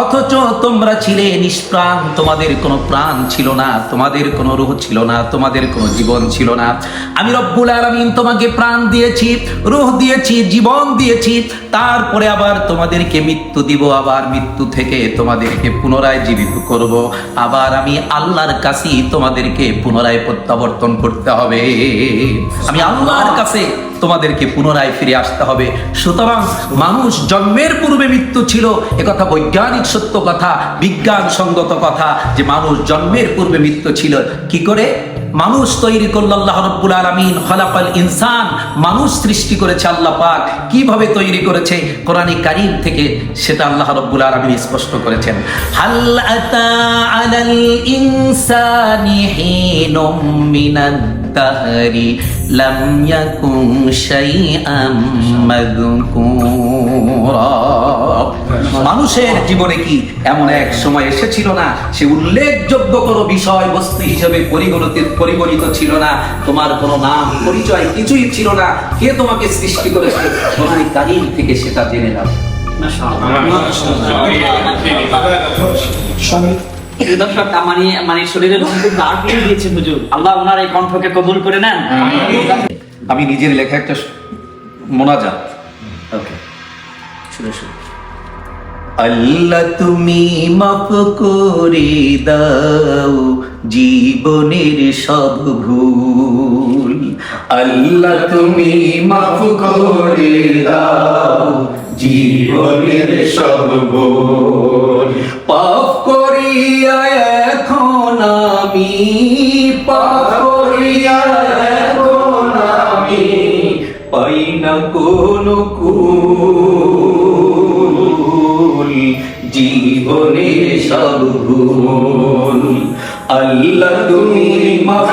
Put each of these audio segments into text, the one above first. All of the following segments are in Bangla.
অথচ তোমরা ছিলে নিষ্প্রাণ, তোমাদের কোনো প্রাণ ছিল না, তোমাদের কোনো রূহ ছিল না, তোমাদের কোনো জীবন ছিল না। আমি রব্বুল আলামিন তোমাকে প্রাণ দিয়েছি, রূহ দিয়েছি, জীবন দিয়েছি, তারপরে আবার তোমাদেরকে মৃত্যু দিব, আবার মৃত্যু থেকে তোমাদেরকে পুনরায় জীবিত করব। আবার আমি আল্লাহর কাছেই তোমাদেরকে পুনরায় প্রত্যাবর্তন করতে হবে। আমি আল্লাহর কাছে তোমাদেরকে পুনরায় ফিরে আসতে হবে। সুতরাং মানুষ জন্মের পূর্বে মৃত্যু ছিল একথা বৈজ্ঞানিক সত্য কথা বিজ্ঞান সঙ্গত কথা যে মানুষ জন্মের পূর্বে মৃত্যু ছিল। কি করে? মানুষ তৈরি করল আল্লাহ রব্বুল আলামিন, খলাকাল ইনসান। মানুষ সৃষ্টি করেছে আল্লাহ পাক। কীভাবে তৈরি করেছে? কোরআনী কারীম থেকে সেটা আল্লাহ রব্বুল আলামিন স্পষ্ট করেছেন। হাল আতা আলাল ইনসানি হিনুম মিনাদ লাম ইয়াকুন শাইআম মাযকুরা মানুষের জীবনে কি এমন এক সময় এসেছিল না? সে উল্লেখযোগ্য কোনো বিষয় বস্তু হিসেবে পরিগণিত পরিগণিত ছিল না। তোমার কোনো নাম পরিচয় কিছুই ছিল না। কে তোমাকে সৃষ্টি করেছে? কোরআন কারিম থেকে সেটা জেনে নাও। দর্শক মানে মানে শরীরের দাঁড় করে দিয়েছে হুজুর। আল্লাহ ওনার এই কণ্ঠকে কবুল করে নেন। আমি নিজের লেখা একটা মোনাজাত। ওকে আল্লাহ তুমি মাফ করে দাও জীবনের সব ভুল। আল্লাহ তুমি মাফ করে দাও জীবনের সব ভুল। পাপ করিয়া এখন আমি পাপ করিয়া এখন আমি পাই না কোনো কুল। জীবনের সব ভুল আল্লাহ তুমি মাফ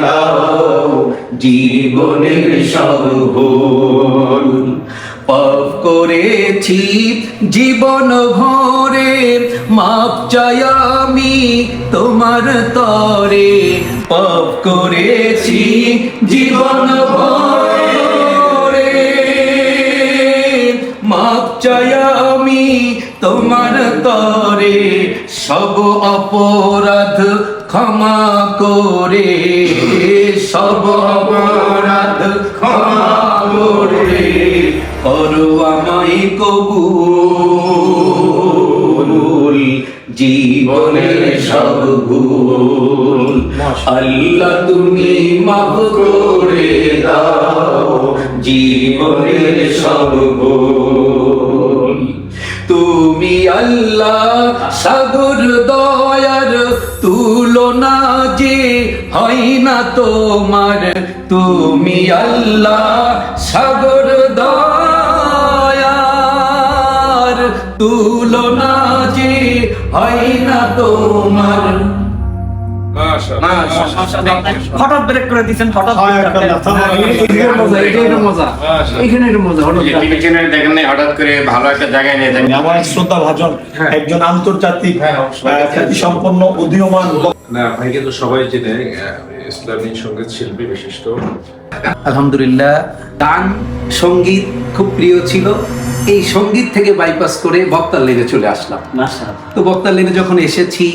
দাও। জীবনের সব করেছি জীবন ভরে, মাপ চাই আমি তোমার তরে। পাপ করেছি জীবন ভরে, মাপ চাই আমি তোমার তরে। সব অপরাধ ক্ষমা করে সব অপরাধ ক্ষমা করে করো আমায় কবুল। জীবনের সব ভুল আল্লাহ তুমি মাফ করে দাও। জীবনের সব ভুল তুমি আল্লাহ সাগর দয়ার তুলনা যে হয় না তোমার। তুমি আল্লাহ সাগর দয়ার তুলনা যে হয় না তোমার। হঠাৎ ব্রেক করে দিয়েছেন হঠাৎ দেখেন হঠাৎ করে ভালো একটা জায়গায় নিয়ে যান। আমার শ্রদ্ধা ভাজন একজন আন্তর্জাতিক খ্যাতি সম্পন্ন উদীয়মান না ভাইকে তো সবাই চেনে ইসলামী সংগীত শিল্পী বিশিষ্ট। আলহামদুলিল্লাহ গান সংগীত খুব প্রিয় ছিল। এই সংগীত থেকে বাইপাস করে বক্তার লেনে চলে আসলাম। তো বক্তার লেনে যখন এসেছি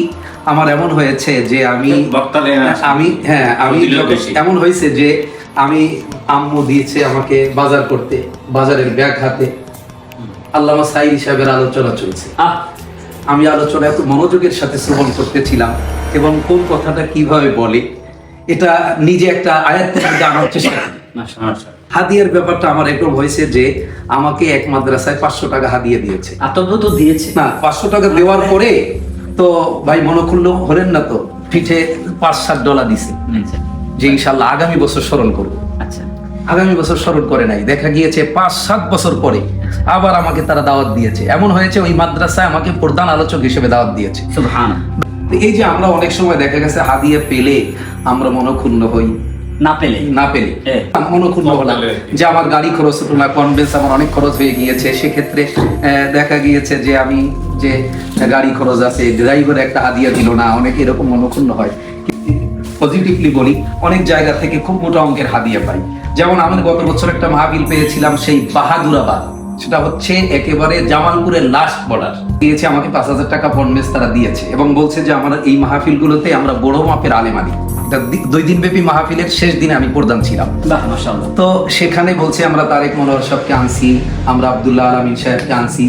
আমার এমন হয়েছে যে আমি বক্তা লেনে আমি হ্যাঁ আমি। এমন হয়েছে যে আমি আম্মু দিয়েছে আমাকে বাজার করতে বাজারের ব্যাগ হাতে। আল্লামা সাইদ সাহেবের আলোচনা চলছে। আমি আলোচনা এত মনোযোগের সাথে শ্রবণ করতেছিলাম এবং কোন কথাটা কীভাবে বলে এটা নিজে একটা আয়াত্তের মধ্যে আনার চেষ্টা করি। হাদিয়ার ব্যাপারটা আমার এরকম হয়েছে যে আমাকে এক মাদ্রাসায় পাঁচশো টাকা হাদিয়া দিয়েছে। আতঙ্ক তো দিয়েছে। না পাঁচশো টাকা দেওয়ার পরে তো ভাই মনক্ষুণ্ণ হলেন না তো। পিঠে পাঁচ সাত ডলার দিছে। আচ্ছা। যে ইনশাল্লাহ আগামী বছর স্মরণ করব। আচ্ছা। আগামী বছর স্মরণ করে নাই। দেখা গিয়েছে পাঁচ সাত বছর পরে আবার আমাকে তারা দাওয়াত দিয়েছে। এমন হয়েছে ওই মাদ্রাসায় আমাকে প্রধান আলোচক হিসেবে দাওয়াত দিয়েছে। এই যে আমরা অনেক সময় দেখা গেছে হাদিয়া পেলে আমরা মনক্ষুণ্ণ হই। না পেলে। না পেলে। হলাম যে আমার গাড়ি খরচ হতো না কনভেন্স আমার অনেক খরচ হয়ে গিয়েছে। সেক্ষেত্রে দেখা গিয়েছে যে আমি যে গাড়ি খরচ আছে ড্রাইভার একটা হাদিয়া দিল না অনেক এরকম হয়। পজিটিভলি বলি অনেক জায়গা থেকে খুব মোটা অঙ্কের হাদিয়া পাই। যেমন আমি গত বছর একটা মাহবিল পেয়েছিলাম সেই বাহাদুরাবাদ। সেটা হচ্ছে একেবারে জামালপুরের লাস্ট বর্ডার দিয়েছে আমাকে পাঁচ হাজার টাকা পনমেস তারা দিয়েছে এবং বলছে যে আমার এই মাহফিলগুলোতে আমরা বড় মাপের আলেমানি দুই দিন ব্যাপী মাহফিলের শেষ দিনে আমি ছিলাম। তো সেখানে বলছে আমরা তারেক মনোহর সাহেবকে আনছি আমরা আব্দুল্লাহ আলমিন সাহেবকে আনছি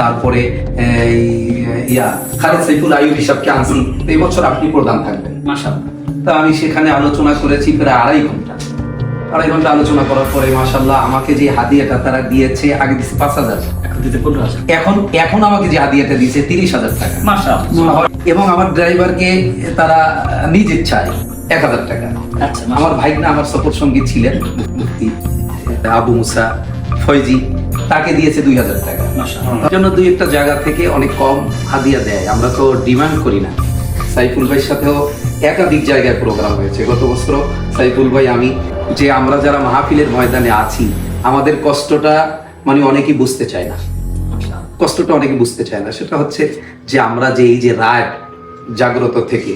তারপরে ইয়া খালেদ সাইফুল আইয়ুবি সাহেবকে আনছি। এই বছর আপনি প্রধান থাকবেন। তা আমি সেখানে আলোচনা করেছি প্রায় আড়াই ঘণ্টা। আড়াই ঘণ্টা আলোচনা করার পরে মাসাল্লাহ আমাকে যে হাদিয়াটা তারা দিয়েছে আগে দিচ্ছে পাঁচ হাজার। দিতে পনেরো হাজার। এখন এখন আমাকে যে হাদিয়াটা দিয়েছে তিরিশ হাজার টাকা। এবং আমার ড্রাইভারকে তারা নিজ ইচ্ছায় এক হাজার টাকা। আচ্ছা আমার ভাই না আমার সফর সঙ্গী ছিলেন আবু মুসা ফয়জি তাকে দিয়েছে দুই হাজার টাকা। জন্য দুই একটা জায়গা থেকে অনেক কম হাদিয়া দেয়। আমরা তো ডিমান্ড করি না। সাইফুল ভাইয়ের সাথেও একাধিক জায়গায় প্রোগ্রাম হয়েছে। গত বছর সাইফুল ভাই আমি যে আমরা যারা মাহফিলের ময়দানে আছি আমাদের কষ্টটা মানে অনেকেই বুঝতে চায় না। কষ্টটা অনেকে বুঝতে চায় না। সেটা হচ্ছে যে আমরা যে এই যে রায় জাগ্রত থেকে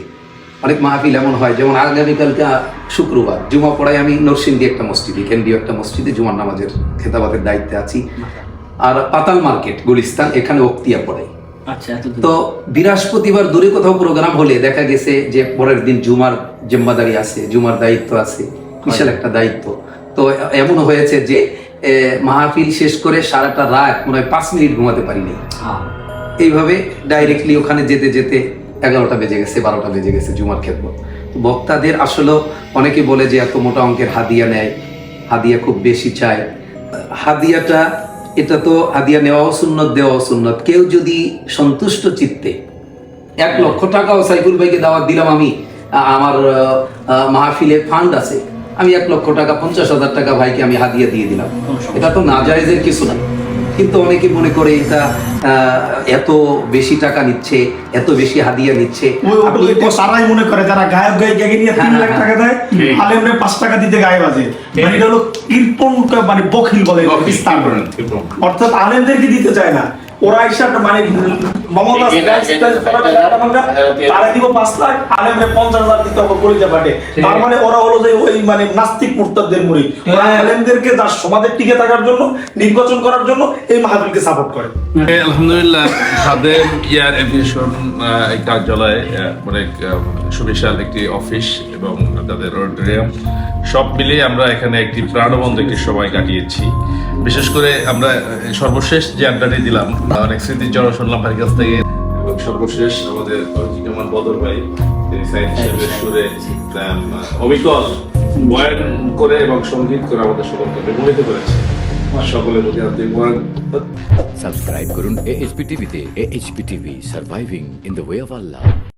অনেক মাহফিল এমন হয় যেমন আগামীকালকে শুক্রবার জুমা পড়ায় আমি নরসিংদী একটা মসজিদে কেন্দ্রীয় একটা মসজিদে জুমার নামাজের খেতাবাদের দায়িত্বে আছি। আর পাতাল মার্কেট গুলিস্তান এখানে অক্তিয়া পড়াই আচ্ছা তো বৃহস্পতিবার দূরে কোথাও প্রোগ্রাম হলে দেখা গেছে যে পরের দিন জুমার জিম্মাদারি আছে জুমার দায়িত্ব আছে বিশাল একটা দায়িত্ব। তো এমন হয়েছে যে মাহফিল শেষ করে সারাটা রাত মনে হয় পাঁচ মিনিট ঘুমাতে পারিনি। হ্যাঁ। এইভাবে ডাইরেক্টলি ওখানে যেতে যেতে এগারোটা বেজে গেছে বারোটা বেজে গেছে জুমার ক্ষেত্র বক্তাদের আসলে অনেকে বলে যে এত মোটা অঙ্কের হাদিয়া নেয় হাদিয়া খুব বেশি চায়। হাদিয়াটা এটা তো হাদিয়া নেওয়াও সুন্নত দেওয়াও সুন্নত। কেউ যদি সন্তুষ্ট চিত্তে এক লক্ষ টাকাও সাইফুল ভাইকে দাওয়াত দিলাম আমি আমার মাহফিলে ফান্ড আছে আমি এক লক্ষ টাকা পঞ্চাশ হাজার টাকা ভাইকে আমি হাদিয়া দিয়ে দিলাম। এটা তো না জায়েজের কিছু না। কিন্তু অনেকে মনে করে এটা এত বেশি টাকা নিচ্ছে এত বেশি হাদিয়া নিচ্ছে। তারাই মনে করে যারা গায়ক গায়িকাকে নিয়ে তিন হ্যাঁ, লাখ হ্যাঁ, টাকা দেয় আলেমরে পাঁচ টাকা দিতে গায়ে বাজে। মানে এটা হলো কৃপণ মানে বখিল বলে অর্থাৎ আলেমদেরকে দিতে চায় না। ওরা হিসাব মানে মমতা এটা- এটা- তারা দিব পাঁচ লাখ আলেমরে পঞ্চাশ হাজার দিতে হবে কলিজা পাটে তার মানে ওরা হলো যে ওই মানে নাস্তিক মুরতাদদের মুড়ি ওরা আলেমদেরকে যার সমাজের টিকে থাকার জন্য নির্বাচন করার জন্য এই মাহফিলকে সাপোর্ট করে। আলহামদুলিল্লাহ খাদেম ইয়ার এভিয়েশন এই কার্যালয় অনেক সুবিশাল একটি অফিস এবং তাদের অডিটোরিয়াম সব মিলিয়ে আমরা এখানে একটি প্রাণবন্ত একটি সময় কাটিয়েছি। বিশেষ করে আমরা সর্বশেষ যে আড্ডাটি দিলাম অনেক স্মৃতির জড় শুনলাম ভাইয়ের কাছ থেকে। এবং সর্বশেষ আমাদের বদর ভাই তিনি সাইড হিসেবে সুরে অবিকল বয়ান করে এবং সংগীত করে আমাদের সকলকে বিমোহিত করেছে। সকলের প্রতি আন্তরিক সাবস্ক্রাইব করুন এএইচপি টিভিতে AHP TV surviving in the way of Allah